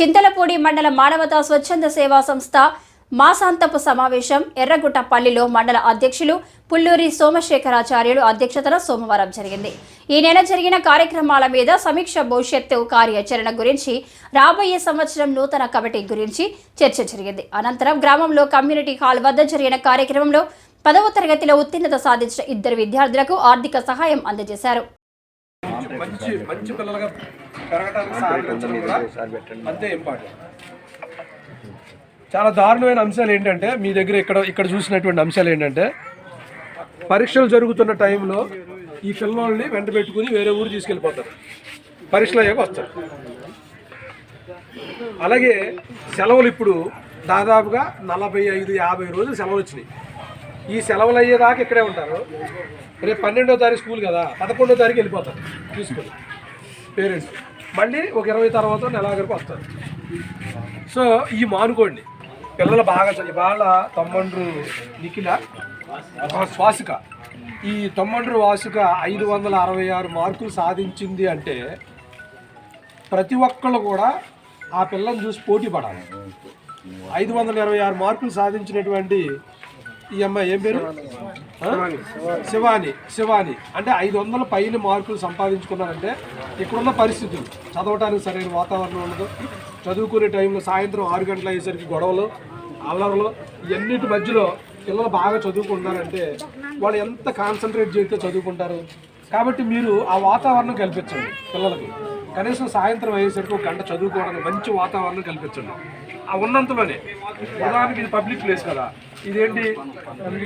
చింతలపూడి మండల మానవతా స్వచ్ఛంద సేవా సంస్థ మాసాంతపు సమావేశం ఎర్రగుట్టపల్లిలో మండల అధ్యక్షులు పుల్లూరి సోమశేఖరాచార్యులు అధ్యక్షతన సోమవారం జరిగింది. ఈ నెల జరిగిన కార్యక్రమాల మీద సమీక్ష భవిష్యత్తు కార్యాచరణ గురించి రాబోయే సంవత్సరం నూతన కమిటీ గురించి చర్చ జరిగింది. అనంతరం గ్రామంలో కమ్యూనిటీ హాల్ వద్ద జరిగిన కార్యక్రమంలో పదవ తరగతిలో ఉత్తీర్ణత సాధించిన ఇద్దరు విద్యార్థులకు ఆర్థిక సహాయం అందజేశారు. మంచి మంచి పిల్లలుగా పెరగడానికి సహకరించడం కూడా అంతే ఇంపార్టెంట్. చాలా దారుణమైన అంశాలు ఏంటంటే మీ దగ్గర ఇక్కడ ఇక్కడ చూసినటువంటి అంశాలు ఏంటంటే పరీక్షలు జరుగుతున్న టైంలో ఈ పిల్లల్ని వెంట పెట్టుకుని వేరే ఊరు తీసుకెళ్ళిపోతారు. పరీక్షలు అయ్యాక వస్తారు. అలాగే సెలవులు ఇప్పుడు దాదాపుగా నలభై ఐదు యాభై రోజులు సెలవులు వచ్చినాయి. ఈ సెలవులు అయ్యేదాకా ఇక్కడే ఉంటారు. రేపు పన్నెండో తారీఖు స్కూల్ కదా పదకొండో తారీఖు వెళ్ళిపోతారు తీసుకొని. పేరెంట్స్. మళ్ళీ ఒక ఇరవై తర్వాత నెలాఖరికి వస్తారు. సో ఈ మానుకోండి. పిల్లలు బాగా చదివి వాళ్ళ తమ్మండ్రు నిఖిల ఆ శ్వాసిక ఈ తమ్మండ్రు వాసుక ఐదు వందల అరవై ఆరు మార్కులు సాధించింది అంటే ప్రతి ఒక్కళ్ళు కూడా ఆ పిల్లని చూసి పోటీ పడాలి. ఐదు వందల ఇరవై ఆరు మార్కులు సాధించినటువంటి ఈ అమ్మాయి ఏం పేరు? శివాని. శివాని అంటే ఐదు వందల పైన మార్కులు సంపాదించుకున్నారంటే ఇక్కడున్న పరిస్థితులు. చదవటానికి సరైన వాతావరణం ఉండదు. చదువుకునే టైంలో సాయంత్రం ఆరు గంటల అయ్యేసరికి గొడవలు అల్లర్లు ఇవన్నిటి మధ్యలో పిల్లలు బాగా చదువుకుంటున్నారంటే వాళ్ళు ఎంత కాన్సన్ట్రేట్ చేస్తే చదువుకుంటారు? కాబట్టి మీరు ఆ వాతావరణం కల్పించండి పిల్లలకి. కనీసం సాయంత్రం అయ్యేసరికి ఒక గంట చదువుకోవడానికి మంచి వాతావరణం కల్పించండి. ఆ ఉన్నంతలోనే ఉదాహరణకి ఇది పబ్లిక్ ప్లేస్ కదా ఇదేంటి?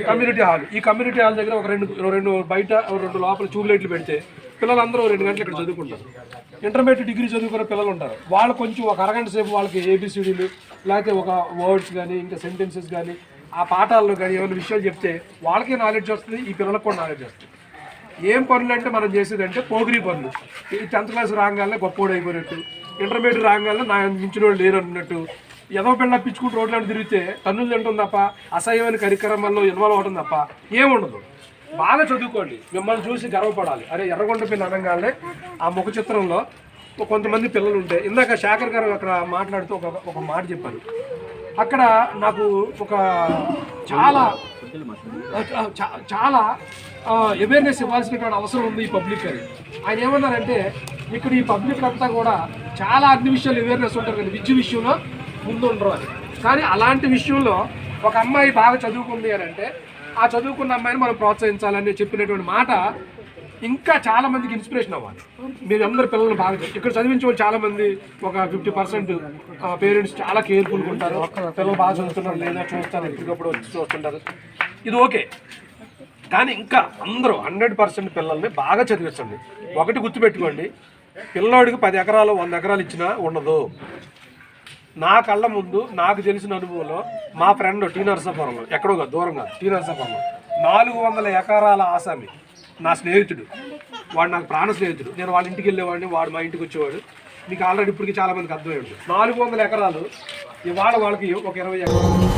Community hall. ఈ కమ్యూనిటీ హాల్ దగ్గర ఒక రెండు రెండు బయట రెండు లోపల ట్యూబ్లైట్లు పెడితే పిల్లలందరూ రెండు గంటలు ఇక్కడ చదువుకుంటారు. ఇంటర్మీడియట్ డిగ్రీ చదువుకునే పిల్లలు ఉంటారు. వాళ్ళు కొంచెం ఒక అరగంట సేపు వాళ్ళకి ఏబిసిడీలు లేకపోతే ఒక వర్డ్స్ కానీ ఇంకా సెంటెన్సెస్ కానీ ఆ పాఠాల్లో కానీ ఏమైనా విషయాలు చెప్తే వాళ్ళకే నాలెడ్జ్ వస్తుంది ఈ పిల్లలకు కూడా నాలెడ్జ్ వస్తుంది. ఏం పనులు అంటే మనం చేసేది అంటే పోగిరి పనులు. ఈ టెన్త్ క్లాస్ రాగానే గొప్పోడు అయిపోయినట్టు ఇంటర్మీడియట్ రాగానే నా మించినోడు లేరు అన్నట్టు ఏదో పిల్ల పిచ్చుకుంటూ రోడ్లను తిరిగితే తన్నులు తింటుంది తప్ప అసహ్యమైన కార్యక్రమాల్లో ఇన్వాల్వ్ అవడం తప్ప ఏముండదు బాగా చదువుకోండి. మిమ్మల్ని చూసి గర్వపడాలి. అరే ఎర్రగొండ పిల్ల అనగానే ఆ ముఖ చిత్రంలో కొంతమంది పిల్లలు ఉంటే ఇందాక శాఖర్ గారు అక్కడ మాట్లాడుతూ ఒక ఒక మాట చెప్పారు. అక్కడ నాకు ఒక చాలా చాలా అవేర్నెస్ ఇవ్వాల్సినటువంటి అవసరం ఉంది ఈ పబ్లిక్ అని. ఆయన ఏమన్నారంటే ఇక్కడ ఈ పబ్లిక్ అంతా కూడా చాలా అన్ని విషయాలు అవేర్నెస్ ఉంటారు కానీ విద్య విషయంలో ముందు ఉండరు అని. కానీ అలాంటి విషయంలో ఒక అమ్మాయి బాగా చదువుకుంది అని అంటే ఆ చదువుకున్న అమ్మాయిని మనం ప్రోత్సహించాలని చెప్పినటువంటి మాట ఇంకా చాలా మందికి ఇన్స్పిరేషన్ అవ్వాలి. మీరు అందరు పిల్లలు బాగా ఇక్కడ చదివించే వాళ్ళు చాలా మంది ఒక ఫిఫ్టీ పర్సెంట్ పేరెంట్స్ చాలా కేర్ఫుల్గా ఉంటారు. పిల్లలు బాగా చదువుతున్నారు లేదా చూస్తారు ఎప్పటికప్పుడు వచ్చి చూస్తుంటారు. ఇది ఓకే. కానీ ఇంకా అందరూ హండ్రెడ్ పర్సెంట్ పిల్లల్ని బాగా చదివించండి. ఒకటి గుర్తుపెట్టుకోండి. పిల్లోడికి పది ఎకరాలు వంద ఎకరాలు ఇచ్చినా ఉండదు. నా కళ్ళ ముందు నాకు తెలిసిన అనుభవంలో మా ఫ్రెండ్ టీ నరసాపురంలో ఎక్కడో కాదు దూరం కాదు టీ నరసాపురంలో నాలుగు వందల ఎకరాల ఆసామి. నా స్నేహితుడు. వాడు నాకు ప్రాణ స్నేహితుడు. నేను వాళ్ళ ఇంటికి వెళ్ళేవాడిని వాడు మా ఇంటికి వచ్చేవాడు. మీకు ఆల్రెడీ ఇప్పటికి చాలా మందికి అర్థమై ఉంటుంది. నాలుగు వందల ఎకరాలు ఇవాళ వాళ్ళకి ఒక ఇరవై ఎకరాలు.